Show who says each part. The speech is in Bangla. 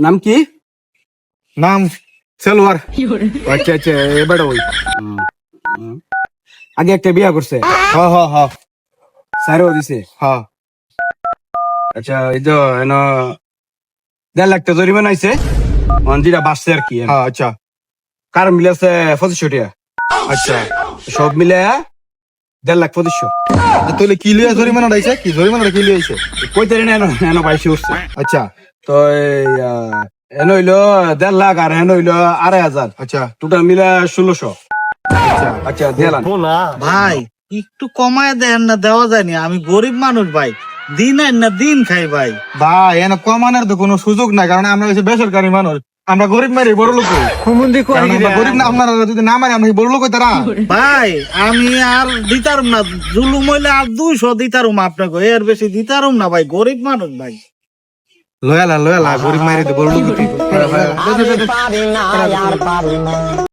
Speaker 1: নাম কি?
Speaker 2: নাম সেলওয়ার।
Speaker 1: আচ্ছা আচ্ছা এবারে ওই। আগে একটা বিয়া করছে।
Speaker 2: হ হ হ।
Speaker 1: স্যারও দিছে।
Speaker 2: হ।
Speaker 1: আচ্ছা এই তো এন দেড় লাখ টাকা জরিমানা আইছে মন্দিরা বাসছে আর কি
Speaker 2: হ্যাঁ আচ্ছা।
Speaker 1: কার মিলেছে পঁচিশশো টাকা।
Speaker 2: আচ্ছা।
Speaker 1: সব মিলে দেড় লাখ পঁচিশশো।
Speaker 2: তাহলে কি লিয়ে জরিমানা ডাইছে কি জরিমানা কি লিয়ে আইছে
Speaker 1: কইতে এন এন পাইছে উঠছে।
Speaker 2: আচ্ছা।
Speaker 1: তো এই এন হইল দেড় লাখ আর হইল আড়াই হাজার
Speaker 2: আচ্ছা
Speaker 1: টোটাল মিলে ষোলোশো আচ্ছা দিলাম
Speaker 3: ভাই একটু কমায় দেন না দেওয়া যায়নি আমি গরিব মানুষ ভাই। দিন আইন না দিন খাই ভাই।
Speaker 2: ভাই এনে কমানোর তো কোনো সুযোগ নাই কারণ আমরা হচ্ছে বেসরকারি মানুষ আমরা গরিব মারি বড় লোক গরিব না আপনারা যদি না মারি আমরা কি বড় লোক তারা।
Speaker 3: ভাই আমি আর দিতারুম না জুলুম হইলে আর দুইশো দিতারুম আপনাকে এর বেশি দিতারুম না ভাই গরিব মানুষ ভাই।
Speaker 2: লয়ালা লয়ালা গরিব মারি দেবো।